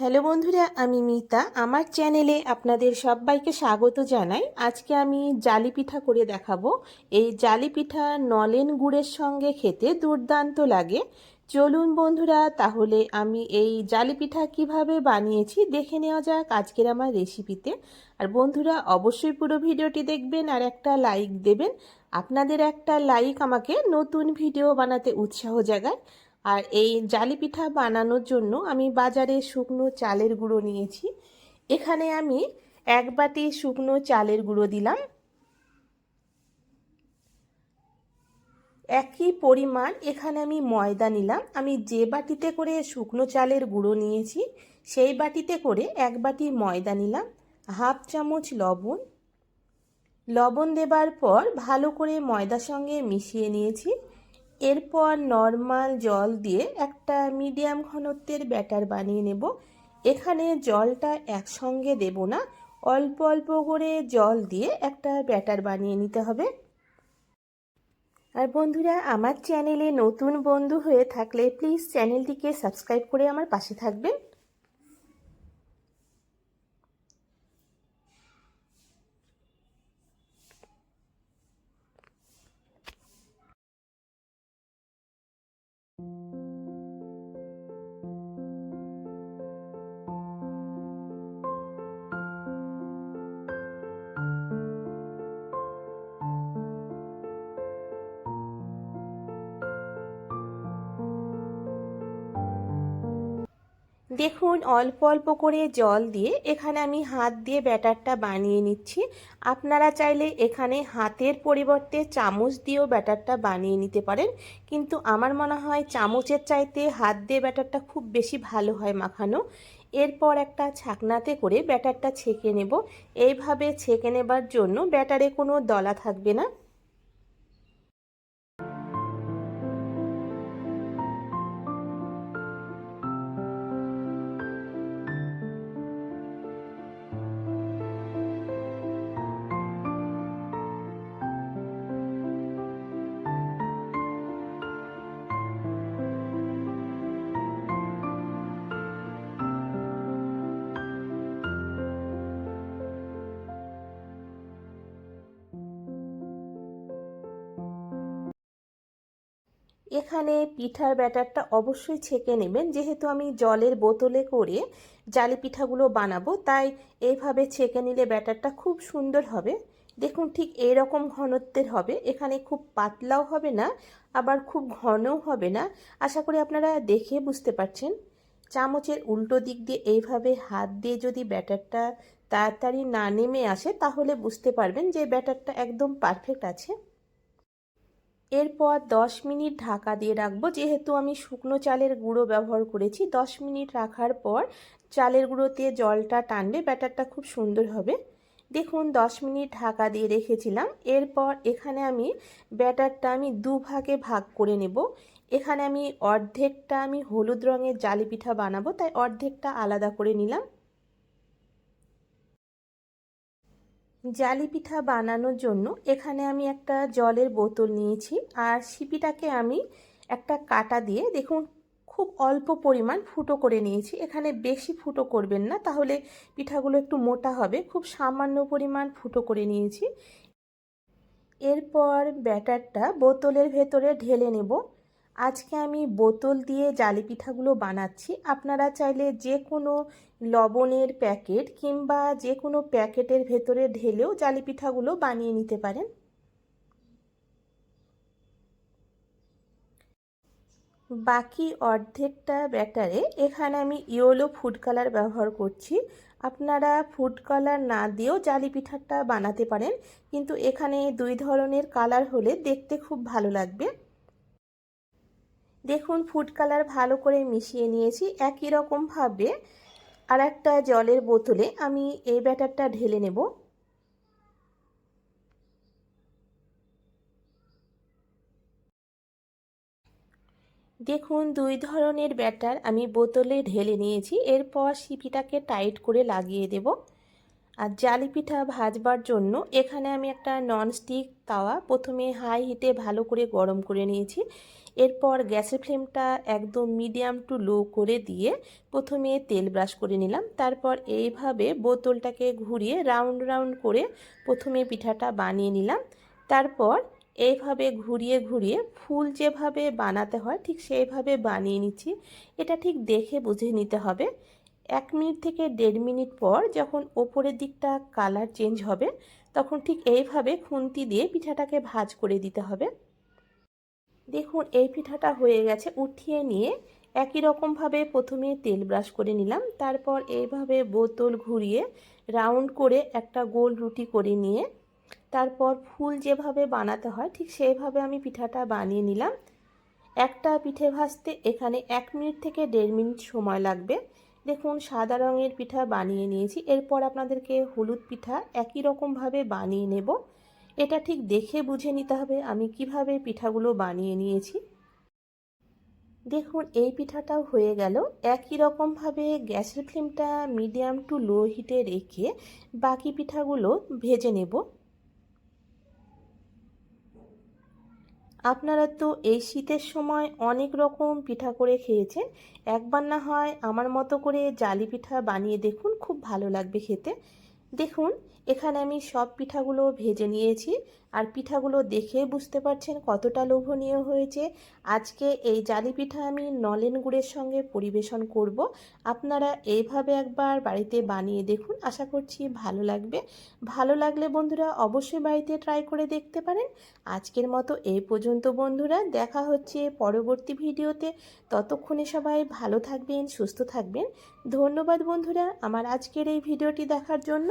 Hello বন্ধুরা, আমি মিতা। আমার চ্যানেলে আপনাদের সবাইকে স্বাগত জানাই। আজকে আমি জালি পিঠা করে দেখাবো। এই জালি পিঠা নলেন গুড়ের সঙ্গে খেতে দুর্দান্ত লাগে। চলুন বন্ধুরা, তাহলে আমি এই জালি পিঠা কীভাবে বানিয়েছি দেখে নেওয়া যাক আজকের আমার রেসিপিতে। আর বন্ধুরা, অবশ্যই পুরো ভিডিওটি দেখবেন আর একটা লাইক দেবেন। আপনাদের একটা লাইক আমাকে নতুন ভিডিও বানাতে উৎসাহ জাগায়। আর এই জালি পিঠা বানানোর জন্য আমি বাজারে শুকনো চালের গুঁড়ো নিয়েছি। এখানে আমি এক বাটি শুকনো চালের গুঁড়ো দিলাম। একই পরিমাণ এখানে আমি ময়দা নিলাম। আমি যে বাটিতে করে শুকনো চালের গুঁড়ো নিয়েছি, সেই বাটিতে করে এক বাটি ময়দা নিলাম, হাফ চামচ লবণ। লবণ দেবার পর ভালো করে ময়দার সঙ্গে মিশিয়ে নিয়েছি। এরপর নর্মাল জল দিয়ে একটা মিডিয়াম ঘনত্বের ব্যাটার বানিয়ে নেব। এখানে জলটা একসঙ্গে দেব না, অল্প অল্প করে জল দিয়ে একটা ব্যাটার বানিয়ে নিতে হবে। আর বন্ধুরা, আমার চ্যানেলে নতুন বন্ধু হয়ে থাকলে প্লিজ চ্যানেলটিকে সাবস্ক্রাইব করে আমার পাশে থাকবেন। দেখুন, অল্প অল্প করে জল দিয়ে এখানে আমি হাত দিয়ে ব্যাটারটা বানিয়ে নিচ্ছি। আপনারা চাইলে এখানে হাতের পরিবর্তে চামচ দিয়েও ব্যাটারটা বানিয়ে নিতে পারেন। কিন্তু আমার মনে হয় চামচের চাইতে হাত দিয়ে ব্যাটারটা খুব বেশি ভালো হয় মাখানো। এরপর একটা ছাকনাতে করে ব্যাটারটা ছেঁকে নেব। এইভাবে ছেঁকে নেবার জন্য ব্যাটারে কোনো দলা থাকবে না। এখানে পিঠার ব্যাটারটা অবশ্যই ছেঁকে নেবেন। যেহেতু আমি জলের বোতলে করে জালি পিঠাগুলো বানাবো, তাই এইভাবে ছেঁকে নিলে ব্যাটারটা খুব সুন্দর হবে। দেখুন ঠিক এইরকম ঘনত্বের হবে। এখানে খুব পাতলাও হবে না, আবার খুব ঘনও হবে না। আশা করি আপনারা দেখে বুঝতে পারছেন। চামচের উল্টো দিক দিয়ে এইভাবে হাত দিয়ে যদি ব্যাটারটা তাড়াতাড়ি না নেমে আসে, তাহলে বুঝতে পারবেন যে ব্যাটারটা একদম পারফেক্ট আছে। এরপর দশ মিনিট ঢাকা দিয়ে রাখব। যেহেতু আমি শুকনো চালের গুঁড়ো ব্যবহার করেছি, দশ মিনিট রাখার পর চালের গুঁড়োতে জলটা টানবে, ব্যাটারটা খুব সুন্দর হবে। দেখুন, দশ মিনিট ঢাকা দিয়ে রেখেছিলাম। এরপর এখানে আমি ব্যাটারটা আমি দু ভাগে ভাগ করে নেব। এখানে আমি অর্ধেকটা আমি হলুদ রঙের জালি পিঠা বানাবো, তাই অর্ধেকটা আলাদা করে নিলাম। জালি পিঠা বানানোর জন্য এখানে আমি একটা জলের বোতল নিয়েছি আর সিপিটাকে আমি একটা কাটা দিয়ে দেখুন খুব অল্প পরিমাণ ফুটো করে নিয়েছি। এখানে বেশি ফুটো করবেন না, তাহলে পিঠাগুলো একটু মোটা হবে। খুব সামান্য পরিমাণ ফুটো করে নিয়েছি। এরপর ব্যাটারটা বোতলের ভেতরে ঢেলে নেব। আজকে আমি বোতল দিয়ে জালি পিঠাগুলো বানাচ্ছি। আপনারা চাইলে যে কোনো লবণের প্যাকেট কিংবা যে কোনো প্যাকেটের ভেতরে ঢেলেও জালি পিঠাগুলো বানিয়ে নিতে পারেন। বাকি অর্ধেকটা ব্যাটারে এখানে আমি ইয়োলো ফুড কালার ব্যবহার করছি। আপনারা ফুড কালার না দিয়েও জালি পিঠাটা বানাতে পারেন, কিন্তু এখানে দুই ধরনের কালার হলে দেখতে খুব ভালো লাগবে। দেখুন ফুড কালার ভালো করে মিশিয়ে নিয়েছি একই রকমভাবে আর একটা জলের বোতলে আমি এই ব্যাটারটা ঢেলে নেব। দেখুন, দুই ধরনের ব্যাটার আমি বোতলে ঢেলে নিয়েছি। এরপর সিপিটাকে টাইট করে লাগিয়ে দেব। আর জালি পিঠা ভাজবার জন্য এখানে আমি একটা ননস্টিক তাওয়া প্রথমে হাই হিটে ভালো করে গরম করে নিয়েছি। এরপর গ্যাসের ফ্লেমটা একদম মিডিয়াম টু লো করে দিয়ে প্রথমে তেল ব্রাশ করে নিলাম। তারপর এইভাবে বোতলটাকে ঘুরিয়ে রাউন্ড রাউন্ড করে প্রথমে পিঠাটা বানিয়ে নিলাম। তারপর এইভাবে ঘুরিয়ে ঘুরিয়ে ফুল যেভাবে বানাতে হয় ঠিক সেইভাবে বানিয়ে নিচ্ছি। এটা ঠিক দেখে বুঝে নিতে হবে। এক মিনিট থেকে দেড় মিনিট পর যখন ওপরের দিকটা কালার চেঞ্জ হবে, তখন ঠিক এইভাবে খুন্তি দিয়ে পিঠাটাকে ভাজ করে দিতে হবে। দেখুন, এই পিঠাটা হয়ে গেছে, উঠিয়ে নিয়ে একই রকমভাবে প্রথমে তেল ব্রাশ করে নিলাম। তারপর এইভাবে বোতল ঘুরিয়ে রাউন্ড করে একটা গোল রুটি করে নিয়ে তারপর ফুল যেভাবে বানাতে হয়, ঠিক সেইভাবে আমি পিঠাটা বানিয়ে নিলাম। একটা পিঠে ভাজতে এখানে এক মিনিট থেকে দেড় মিনিট সময় লাগবে। দেখুন, সাদা রঙের পিঠা বানিয়ে নিয়েছি। এরপর আপনাদেরকে হলুদ পিঠা একই রকমভাবে বানিয়ে নেব। এটা ঠিক দেখে বুঝে নিতে হবে আমি কীভাবে পিঠাগুলো বানিয়ে নিয়েছি। দেখুন, এই পিঠাটাও হয়ে গেল। একই রকমভাবে গ্যাসের ফ্লেমটা মিডিয়াম টু লো হিটে রেখে বাকি পিঠাগুলো ভেজে নেব। আপনারা তো এই শীতের সময় অনেক রকম পিঠা করে খেয়েছেন। একবার না হয় আমার মতো করে জালি পিঠা বানিয়ে দেখুন, খুব ভালো লাগবে খেতে। দেখুন এখানে আমি সব পিঠাগুলো ভেজে নিয়েছি আর পিঠাগুলো দেখে বুঝতে পারছেন কতটা লোভনীয় হয়েছে। আজকে এই জালি পিঠা আমি নলেন গুড়ের সঙ্গে পরিবেশন করব। আপনারা এইভাবে একবার বাড়িতে বানিয়ে দেখুন, আশা করছি ভালো লাগবে। ভালো লাগলে বন্ধুরা অবশ্যই বাড়িতে ট্রাই করে দেখতে পারেন। আজকের মতো এই পর্যন্ত বন্ধুরা, দেখা হচ্ছে পরবর্তী ভিডিওতে। ততক্ষণে সবাই ভালো থাকবেন, সুস্থ থাকবেন। ধন্যবাদ বন্ধুরা, আমার আজকের এই ভিডিওটি দেখার জন্য।